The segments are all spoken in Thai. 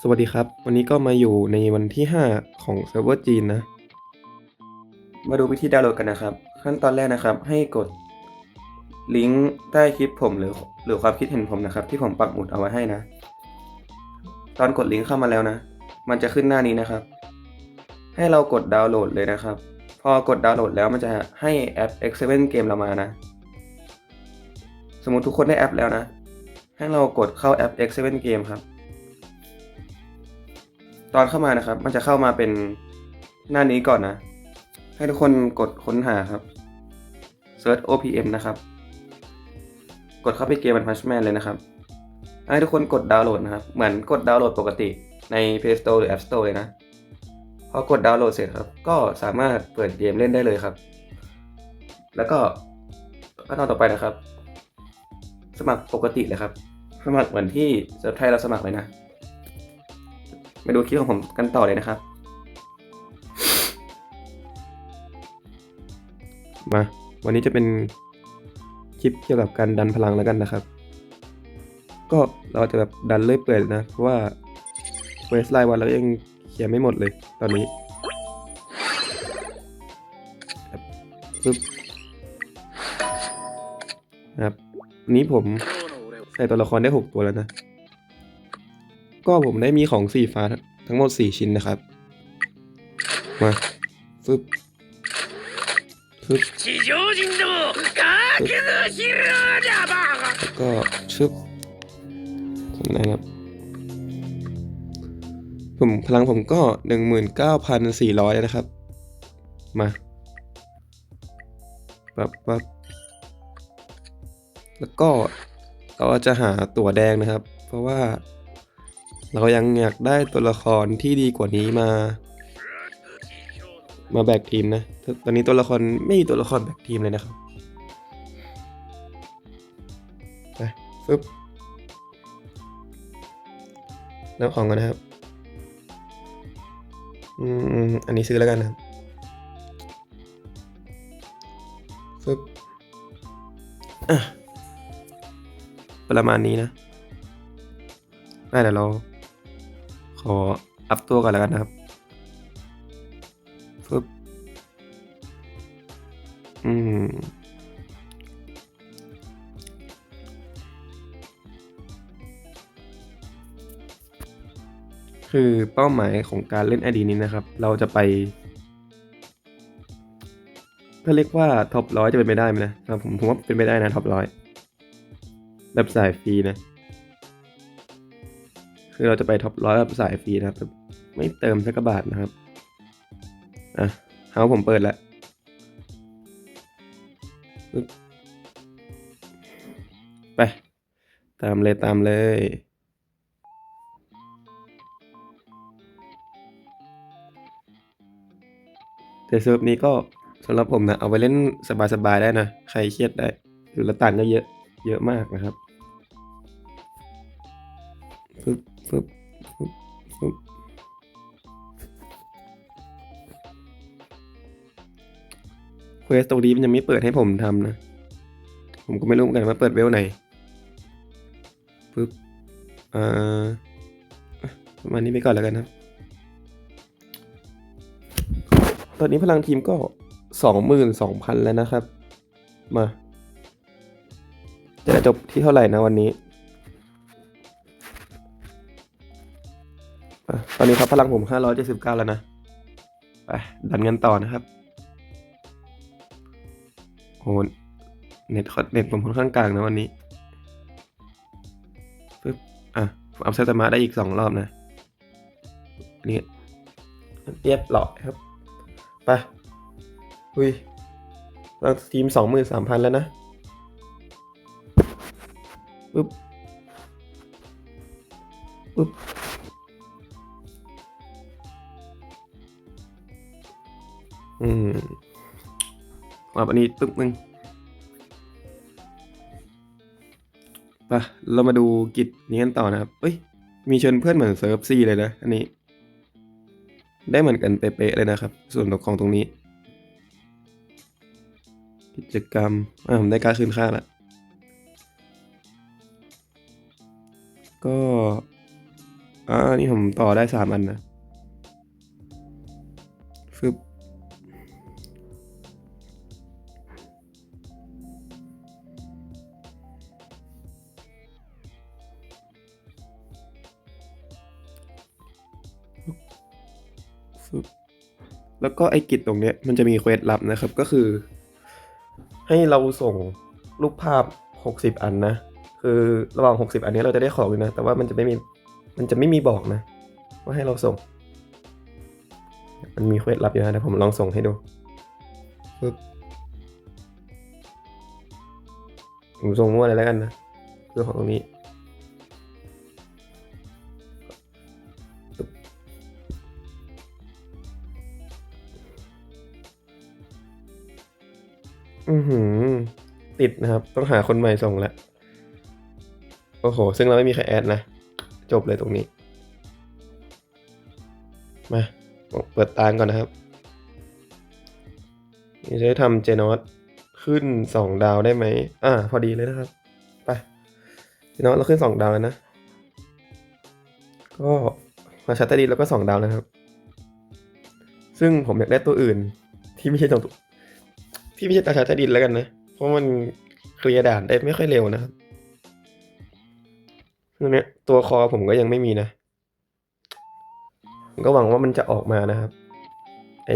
สวัสดีครับ วันนี้ก็มาอยู่ในวันที่ 5 ของเซิร์ฟเวอร์จีนนะ มาดูวิธีดาวน์โหลดกันนะครับ ขั้นตอนแรกนะครับ ให้กดลิงก์ใต้คลิปผมหรือหรือความคิดเห็นผมนะครับ ที่ผมปักหมุดเอาไว้ให้นะ ตอนกดลิงก์เข้ามาแล้วนะ มันจะขึ้นหน้านี้นะครับ ให้เรากดดาวน์โหลดเลยนะครับ พอกดดาวน์โหลดแล้วมันจะให้แอป X7 Game เรามานะ สมมติทุกคนได้แอปแล้วนะ ให้เรากดเข้าแอป X7 Game ครับ ตอนเข้ามานะครับ มันจะเข้ามาเป็นหน้านี้ก่อนนะ ให้ทุกคนกดค้นหาครับ search OPM นะครับ กดเข้าไปเกมมันพัชแมนเลยนะครับ ให้ทุกคนกดดาวน์โหลดนะครับ เหมือนกดดาวน์โหลดปกติใน Play Store หรือ App Store เลยนะ พอกดดาวน์โหลดเสร็จครับ ก็สามารถเปิดเกมเล่นได้เลยครับ แล้วก็ขั้นตอนต่อไปนะครับ สมัครปกติเลยครับ สมัครเหมือนที่เซิร์ฟไทยเราสมัครเลยนะมาดูคลิปของผมกันต่อเลยนะครับ มา วันนี้จะเป็นคลิปเกี่ยวกับการดันพลังแล้วกันนะครับ ก็เราจะแบบดันเลื่อยเปื่อยนะ เพราะว่าเวสไลน์วันเรายังเคลียร์ไม่หมดเลยตอนนี้ครับปึ๊บนะครับันนี้ผมใส่ตัวละครได้ 6 ตัวแล้วนะ ก็ผมได้มีของสีฟ้าทั้งหมด 4 ชิ้นนะครับ มาฟึบฟึบก็ชึบทำไงครับ ผมพลังผมก็ 19,400 นะครับ มา ปับปับ แล้วก็เราจะหาตั๋วแดงนะครับ เพราะว่าเรายังอยากได้ตัวละครที่ดีกว่านี้มา มาแบกทีมนะ ตอนนี้ตัวละครไม่มีตัวละครแบกทีมเลยนะครับไปฟึบแล้วของกันนะครับ อืม อันนี้ซื้อแล้วกันนะครับฟึบอะ ประมาณนี้นะได้เดี๋ยวเรา ขออัพตัวก่อนแล้วกันนะครับฟึบอืมคือเป้าหมายของการเล่นไอดีนี้นะครับ เราจะไป ถ้าเรียกว่าท็อปร้อยจะเป็นไปได้ไหมนะครับผมผมว่าเป็นไปได้นะท็อปร้อย แบบสายฟรีนะ คือเราจะไปท็อปร้อยแบบสายฟรีนะครับแบบไม่เติมสักบาทนะครับ อะเฮาผมเปิดแล้วไป ตามเลยตามเลยแต่เซิร์ฟนี้ก็สำหรับผมนะ เอาไปเล่นสบายๆได้นะ ใครเครียดได้หรือละตันก็เยอะเยอะมากนะครับ ฟึบฟึบฟึบฟึบเควสตรงนี้มันยังไม่เปิดให้ผมทำนะ ผมก็ไม่รู้เหมือนกันว่าเปิดเวลไหนปึ๊บอ่าประมาณนี้ไปก่อนแล้วกันครับ ตอนนี้พลังทีมก็สองหมื่นสองพันแล้วนะครับ มา จะจบที่เท่าไหร่นะวันนี้ ตอนนี้ครับพลังผมห้ารอยเจ็ดสิบเก้าแล้วนะ ไป ดันกันต่อนะครับโหเน็ตเน็ตผมค่อนข้างกลางนะวันนี้ปึ๊บอะผมอัพเซตมาได้อีกสองรอบนะ นี่เรียบร้อครับไปอุ้ยเราทีมสองหมื่นสามพันแล้วนะปึ๊บปึ๊บ อืมมาวันนี้ปึ๊บนึงไปเรามาดูกิจนี้กันต่อนะครับ เอ้ย มีเชิญเพื่อนเหมือนเซิร์ฟซีเลยนะ อันนี้ ได้เหมือนกันเป๊ะๆเลยนะครับ ส่วนของตรงนี้ กิจกรรม อ่าผมได้การคืนค่าแล้วก็ อ่า นี่ผมต่อได้สามอันนะฟึบ แล้วก็ไอ้กิจตรงเนี้ยมันจะมีเควสลับนะครับก็คือ ให้เราส่งรูปภาพ 60 อันนะ คือระหว่าง 60 อันนี้เราจะได้ของอยู่นะ แต่ว่ามันจะไม่มีมันจะไม่มีบอกนะ ว่าให้เราส่ง มันมีเควสลับอยู่นะเดี๋ยวผมลองส่งให้ดูปึ๊บผมส่งมั่วเลยแล้วกันนะเรื่อของตรงนี้ อือหือ ติดนะครับ ต้องหาคนใหม่ส่งแล้วโอ้โห ซึ่งเราไม่มีใครแอดนะ จบเลยตรงนี้ มา เปิดตางก่อนนะครับ นี่จะได้ทำเจนอตขึ้นสองดาวได้ไหม อ่า พอดีเลยนะครับ ไป เจนอตเราขึ้นสองดาวแล้วนะ ก็มาชัตเตอร์ดีแล้วก็สองดาวแล้วครับ ซึ่งผมอยากได้ตัวอื่นที่ไม่ใช่ตัว ที่ไม่ใช่ตาชัตเตอร์ดินแล้วกันนะ เพราะมันเคลียร์ด่านได้ไม่ค่อยเร็วนะครับตรงเนี้ยตัวคอผมก็ยังไม่มีนะผมก็หวังว่ามันจะออกมานะครับ ไอ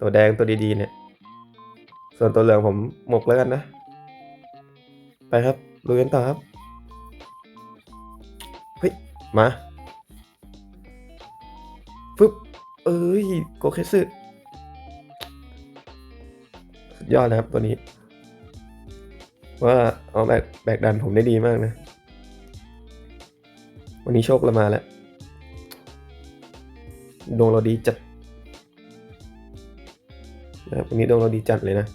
ตัวแดงตัวดีๆเนี่ย ส่วนตัวเหลืองผมหมกแล้วกันนะ ไปครับลุยกันต่อครับ เฮ้ย มาฟึบเอ้ย โกเคสึ ยอดนะครับตัวนี้ ว่าเอาแบกแบกดันผมได้ดีมากนะ วันนี้โชคเรามาแล้วดวงเราดีจัดนะวันนี้ดวงเราดีจัดเลยนะ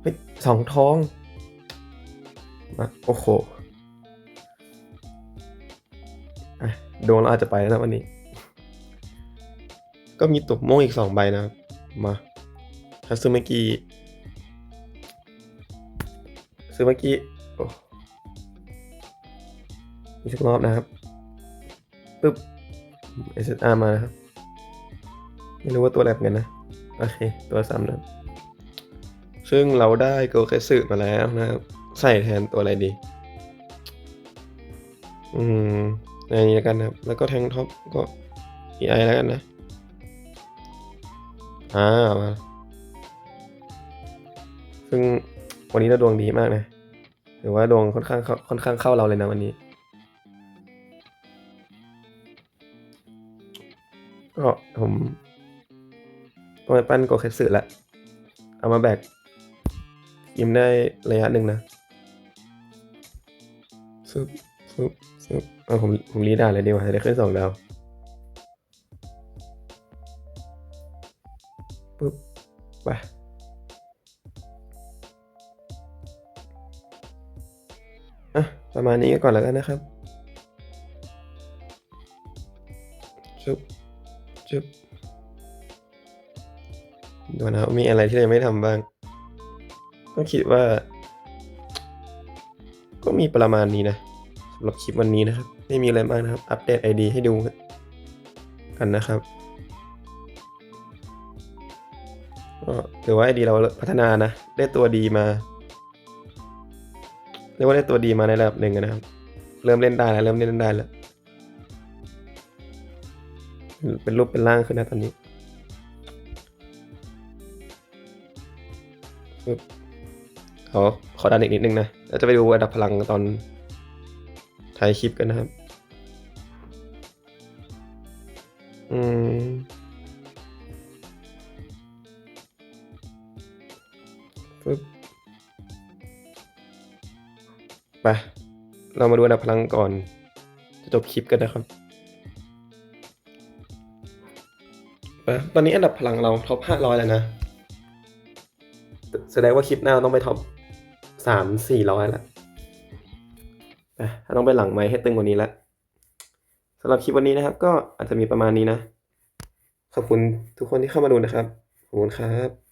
เฮ้ยสองท้องมาโอ้โหดวงเราอาจจะไปแล้วนะวันนี้ ก็มีตุกโม่งอีกสองใบนะครับ มาฮัตสึเมกิซึเมกิโอ้อีกสักรอบนะครับปึ๊บ SSR มานะครับ ไม่รู้ว่าตัวอะไรเหมือนกันนะ โอเค ตัวซ้ำนะ ซึ่งเราได้โกเคสึมาแล้วนะครับ ใส่แทนตัวอะไรดี อืมอย่างนี้กันนะครับ แล้วก็แทงท็อปก็ EI แล้วกันนะ อ่ามาซึ่งวันนี้เราดวงดีมากนะถือว่าดวงค่อนข้างเข้าค่อนข้างเข้าเราเลยนะวันนี้ ก็ผมต้องไปปั้นโกเคสึละเอามาแบกยิมได้ระยะหนึ่งนะซึบซึบซึบเอาผมผมรีดานเลยดีกว่าจะได้ขึ้นสองดาว ปึ๊บไปอะประมาณนี้ก่อนแล้วกันนะครับชุบชุบดูนะครับมีอะไรที่เรายังไม่ทำบ้าง ก็คิดว่า ก็มีประมาณนี้นะสำหรับคลิปวันนี้นะครับ ไม่มีอะไรมากนะครับ อัปเดต ID ให้ดูกันนะครับ ถือว่าไอดีเราพัฒนานะ ได้ตัวดีมาเรียกว่าได้ตัวดีมาในระดับหนึ่งนะครับ เริ่มเล่นได้แล้วเริ่มเล่นได้แล้ว เป็นรูปเป็นร่างขึ้นนะตอนนี้ขอขอดันอีกนิดนึงนะแล้วจะไปดูอันดับพลังตอนท้ายคลิปกันนะครับ อืม เรามาดูอันดับพลังก่อน จะจบคลิปกันนะครับตอนนี้อันดับพลังเราท็อปห้าร้อยแล้วนะ แสดงว่าคลิปหน้าต้องไปท็อปสามสี่ร้อยละต้องไปหลังไม้ให้ตึงกว่านี้ละสำหรับคลิปวันนี้นะครับ ก็อาจจะมีประมาณนี้นะ ขอบคุณทุกคนที่เข้ามาดูนะครับ ขอบคุณครับ